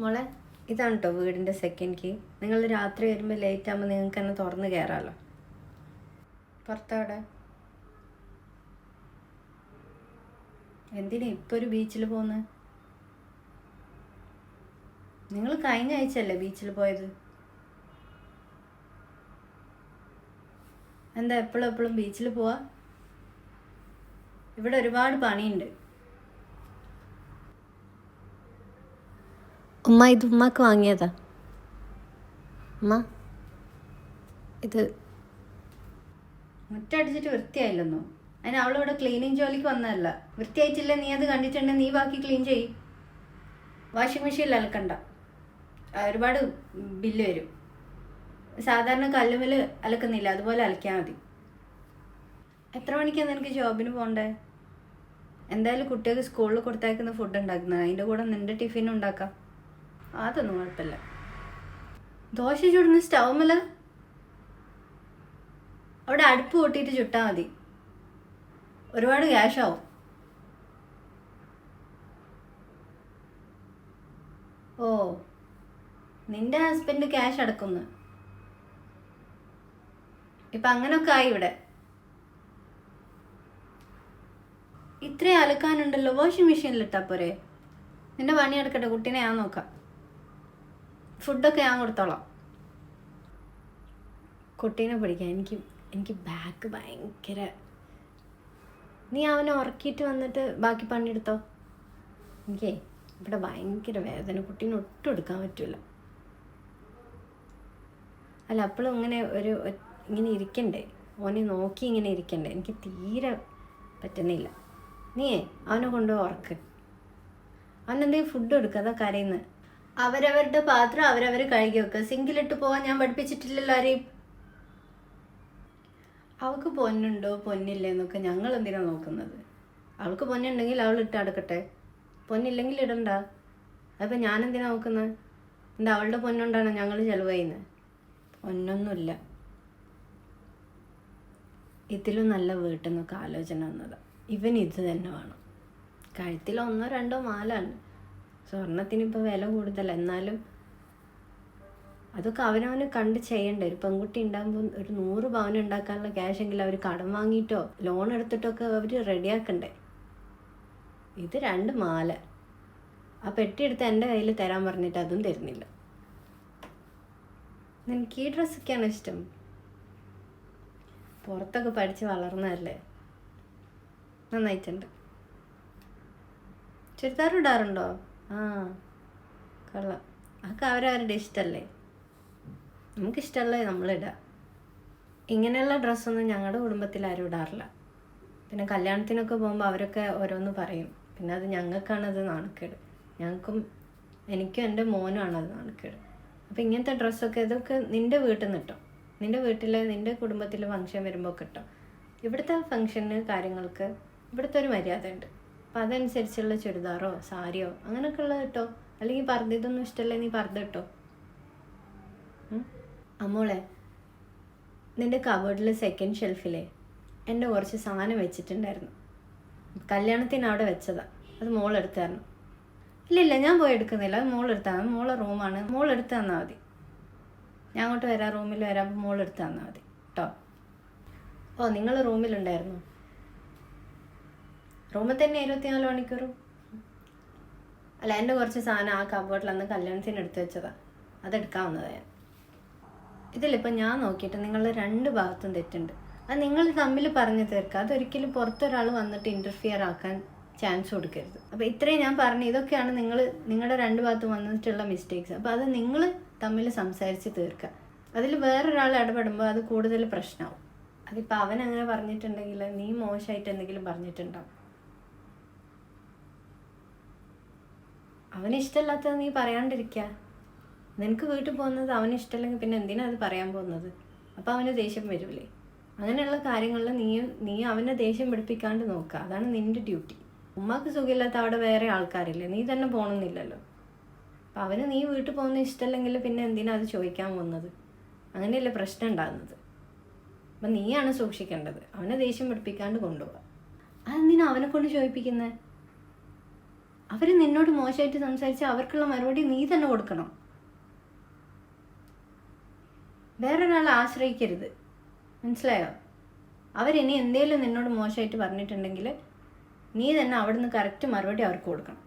മോളെ ഇതാണ് കേട്ടോ വീടിന്റെ സെക്കൻഡ് കീ നിങ്ങൾ രാത്രി വരുമ്പോൾ ലേറ്റ് ആകുമ്പോൾ നിങ്ങൾക്ക് തന്നെ തുറന്ന് കയറാമല്ലോ പുറത്തവിടെ എന്തിനാ ഇപ്പോൾ ഒരു ബീച്ചിൽ പോകുന്നത് നിങ്ങൾ കഴിഞ്ഞ ആഴ്ചയല്ലേ ബീച്ചിൽ പോയത്? എന്താ എപ്പോഴും എപ്പോഴും ബീച്ചിൽ പോവാ? ഇവിടെ ഒരുപാട് പണിയുണ്ട്. ഉമ്മ ഇത് ഉമ്മക്ക് വാങ്ങിയതാ. ഉമ്മ ഇത്. മുറ്റടിച്ചിട്ട് വൃത്തിയായില്ലെന്നോ? അതിന് അവളിവിടെ ക്ലീനിങ് ജോലിക്ക് വന്നതല്ല. വൃത്തിയായിട്ടില്ല നീ അത് കണ്ടിട്ടുണ്ടെങ്കിൽ നീ ബാക്കി ക്ലീൻ ചെയ് വാഷിംഗ് മെഷീനിൽ അലക്കണ്ട. ഒരുപാട് ബില്ല് വരും. സാധാരണ കല്ലുമൽ അലക്കുന്നില്ല. അതുപോലെ അലക്കിയാൽ മതി. എത്ര മണിക്കാണ് നിനക്ക് ജോബിന് പോകണ്ടേ എന്തായാലും കുട്ടികൾക്ക് സ്കൂളിൽ കൊടുത്തയക്കുന്ന ഫുഡ് ഉണ്ടാക്കുന്നത് അതിന്റെ കൂടെ നിന്റെ ടിഫിൻ ഉണ്ടാക്കാം. അതൊന്നും കുഴപ്പമില്ല. ദോശ ചുടുന്ന സ്റ്റൗമല്ല അവിടെ അടുപ്പ് കൂട്ടിയിട്ട് ചുട്ടാൽ മതി. ഒരുപാട് ക്യാഷാവും ഓ നിന്റെ ഹസ്ബൻഡ് ക്യാഷ് അടക്കുന്നു. ഇപ്പൊ അങ്ങനൊക്കെ ആയി ഇവിടെ. ഇത്രയും അലക്കാനുണ്ടല്ലോ വാഷിംഗ് ഇട്ടാ പോരെ. നിന്റെ പണി എടുക്കട്ടെ കുട്ടീനെ ഞാൻ നോക്കാം. ഫുഡൊക്കെ ഞാൻ കൊടുത്തോളാം. കുട്ടീനെ പിടിക്കാൻ എനിക്ക് എനിക്ക് ബാക്ക് ഭയങ്കര. നീ അവനെ ഉറക്കിയിട്ട് വന്നിട്ട് ബാക്കി പണിയെടുത്തോ? എനിക്കേ ഇവിടെ ഭയങ്കര വേദന. കുട്ടീനെ ഒട്ടും എടുക്കാൻ പറ്റില്ല അല്ല അപ്പോഴും ഇങ്ങനെ ഒരു ഇങ്ങനെ ഇരിക്കണ്ടേ? ഓനെ നോക്കി ഇങ്ങനെ ഇരിക്കണ്ടേ? എനിക്ക് തീരെ പറ്റുന്നില്ല. നീയേ അവനെ കൊണ്ടുപോയി ഉറക്ക്. അവനെന്തെങ്കിലും ഫുഡ് കൊടുക്കുക അതാ കരയുന്നത് അവരവരുടെ പാത്രം അവരവർ കഴുകി വെക്കുക. സിങ്കിലിട്ട് പോകാൻ ഞാൻ പഠിപ്പിച്ചിട്ടില്ലല്ലോ ആരെയും? അവൾക്ക് പൊന്നുണ്ടോ? പൊന്നില്ലേ എന്നൊക്കെ ഞങ്ങൾ എന്തിനാ നോക്കുന്നത്? അവൾക്ക് പൊന്നുണ്ടെങ്കിൽ അവൾ ഇട്ട് അടക്കട്ടെ. പൊന്നില്ലെങ്കിൽ ഇടണ്ട. അതിപ്പോൾ ഞാൻ എന്തിനാ നോക്കുന്നത് എന്താ അവളുടെ പൊന്നുണ്ടാണ് ഞങ്ങൾ ചെലവ് ചെയ്യുന്നത് പൊന്നൊന്നുമില്ല. ഇതിലും നല്ല വീട്ടിൽ നിന്നൊക്കെ ആലോചന വന്നതാണ് ഇവൻ ഇത് തന്നെ വേണം. കഴുത്തിൽ ഒന്നോ രണ്ടോ മാലാണ്. സ്വർണത്തിന് ഇപ്പോൾ വില കൂടുതൽ എന്നാലും അതൊക്കെ അവനവന് കണ്ട് ചെയ്യണ്ടേ. ഒരു പെൺകുട്ടി ഉണ്ടാകുമ്പോൾ ഒരു നൂറ് പവൻ ഉണ്ടാക്കാനുള്ള ക്യാഷ് എങ്കിൽ അവർ കടം വാങ്ങിയിട്ടോ ലോൺ എടുത്തിട്ടൊക്കെ അവർ റെഡിയാക്കണ്ടേ ഇത് രണ്ട് മാല. ആ പെട്ടി എടുത്ത് എന്റെ കയ്യിൽ തരാൻ പറഞ്ഞിട്ട് അതും തരുന്നില്ല. എനിക്ക് ഈ ഡ്രസ്സൊക്കെയാണ് ഇഷ്ടം? പുറത്തൊക്കെ പഠിച്ച് വളർന്നതല്ലേ? നന്നായിട്ടുണ്ട്. ചുരിദാർ ഇടാറുണ്ടോ? ആ കൊള്ളാം. അതൊക്കെ അവരവരുടെ ഇഷ്ടമല്ലേ നമുക്കിഷ്ടമല്ലേ നമ്മളിടാം. ഇങ്ങനെയുള്ള ഡ്രസ്സൊന്നും ഞങ്ങളുടെ കുടുംബത്തിൽ ആരും ഇടാറില്ല. പിന്നെ കല്യാണത്തിനൊക്കെ പോകുമ്പോൾ അവരൊക്കെ ഓരോന്ന് പറയും. പിന്നെ അത് ഞങ്ങൾക്കാണ് അത് നാണക്കേട്. ഞങ്ങൾക്കും എനിക്കും എന്റെ മോനുമാണ് അത് നാണക്കേട്. അപ്പം ഇങ്ങനത്തെ ഡ്രസ്സൊക്കെ ഇതൊക്കെ നിന്റെ വീട്ടിൽ നിന്ന് കിട്ടും. നിന്റെ വീട്ടിൽ നിന്റെ കുടുംബത്തിൽ ഫംഗ്ഷൻ വരുമ്പോൾ കിട്ടും. ഇവിടുത്തെ ഫംഗ്ഷന് കാര്യങ്ങൾക്ക് ഇവിടുത്തെ ഒരു മര്യാദ ഉണ്ട് അപ്പം അതനുസരിച്ചുള്ള ചുരിദാറോ സാരിയോ അങ്ങനെയൊക്കെ ഉള്ളത് കേട്ടോ. അല്ലെങ്കിൽ പർദ്ദ ഇതൊന്നും ഇഷ്ടമല്ലേ? നീ പർദ്ദ കേട്ടോ? അമ്മോളെ നിന്റെ കബോർഡിൽ സെക്കൻഡ് ഷെൽഫിലെ എന്റെ കുറച്ച് സാധനം വെച്ചിട്ടുണ്ടായിരുന്നു. കല്യാണത്തിന് അവിടെ വെച്ചതാ. അത് തരണം ഇല്ല ഇല്ല ഞാൻ പോയി എടുക്കുന്നില്ല. അത് എടുത്താൽ മതി മോളെ റൂമാണ് മോളെടുത്ത് തന്നാൽ മതി. ഞാൻ അങ്ങോട്ട് വരാം. റൂമിൽ വരാം. അപ്പോൾ എടുത്ത് തന്നാൽ മതി. കേട്ടോ ഓ നിങ്ങൾ റൂമിലുണ്ടായിരുന്നു റൂമിൽ തന്നെ ഇരുപത്തിനാല് മണിക്കൂറും. അല്ല എന്റെ കുറച്ച് സാധനം ആ കബോർഡിൽ അന്ന് കല്യാണത്തിന് എടുത്തു വെച്ചതാ. അതെടുക്കാവുന്നതാണ് ഞാൻ. ഇതിലിപ്പോൾ ഞാൻ നോക്കിയിട്ട് നിങ്ങളുടെ രണ്ട് ഭാഗത്തും തെറ്റുണ്ട്. അത് നിങ്ങൾ തമ്മിൽ പറഞ്ഞു തീർക്കുക. അതൊരിക്കലും പുറത്തൊരാൾ വന്നിട്ട് ഇന്റർഫിയർ ആക്കാൻ ചാൻസ് കൊടുക്കരുത്. അപ്പോൾ ഇത്രയും ഞാൻ പറഞ്ഞു. ഇതൊക്കെയാണ് നിങ്ങൾ നിങ്ങളുടെ രണ്ട് ഭാഗത്തും വന്നിട്ടുള്ള മിസ്റ്റേക്സ് അപ്പോൾ അത് നിങ്ങൾ തമ്മിൽ സംസാരിച്ച് തീർക്കുക. അതിൽ വേറൊരാൾ ഇടപെടുമ്പോൾ അത് കൂടുതൽ പ്രശ്നമാവും. അതിപ്പോൾ അവൻ അങ്ങനെ പറഞ്ഞിട്ടുണ്ടെങ്കിൽ നീ മോശമായിട്ട് എന്തെങ്കിലും പറഞ്ഞിട്ടുണ്ടാവും. അവന് ഇഷ്ടമല്ലാത്തത് നീ പറയാണ്ടിരിക്കുക നിനക്ക് വീട്ടിൽ പോകുന്നത് അവന് ഇഷ്ടമല്ലെങ്കിൽ പിന്നെ എന്തിനാ അത് പറയാൻ പോകുന്നത്? അപ്പോൾ അവന് ദേഷ്യം വരില്ലേ അങ്ങനെയുള്ള കാര്യങ്ങളിൽ നീയും നീ അവനെ ദേഷ്യം പിടിപ്പിക്കാണ്ട് നോക്കുക അതാണ് നിന്റെ ഡ്യൂട്ടി ഉമ്മാക്ക് സുഖമില്ലാത്ത അവിടെ വേറെ ആൾക്കാരില്ലേ? നീ തന്നെ പോകണമെന്നില്ലല്ലോ അപ്പം അവന് നീ വീട്ടിൽ പോകുന്ന ഇഷ്ടമല്ലെങ്കിൽ പിന്നെ എന്തിനാ അത് ചോദിക്കാൻ പോകുന്നത്? അങ്ങനെയല്ലേ പ്രശ്നം ഉണ്ടാകുന്നത്? അപ്പം നീയാണ് സൂക്ഷിക്കേണ്ടത്. അവനെ ദേഷ്യം പിടിപ്പിക്കാണ്ട് കൊണ്ടുപോവുക അതെന്തിനാ അവനെ കൊണ്ട് ചോദിപ്പിക്കുന്നത് അവർ നിന്നോട് മോശമായിട്ട് സംസാരിച്ച അവർക്കുള്ള മറുപടി നീ തന്നെ കൊടുക്കണം. വേറൊരാളെ ആശ്രയിക്കരുത്. മനസ്സിലായോ? അവരിനി എന്തെങ്കിലും നിന്നോട് മോശമായിട്ട് പറഞ്ഞിട്ടുണ്ടെങ്കിൽ നീ തന്നെ അവിടുന്ന് കറക്റ്റ് മറുപടി അവർക്ക് കൊടുക്കണം.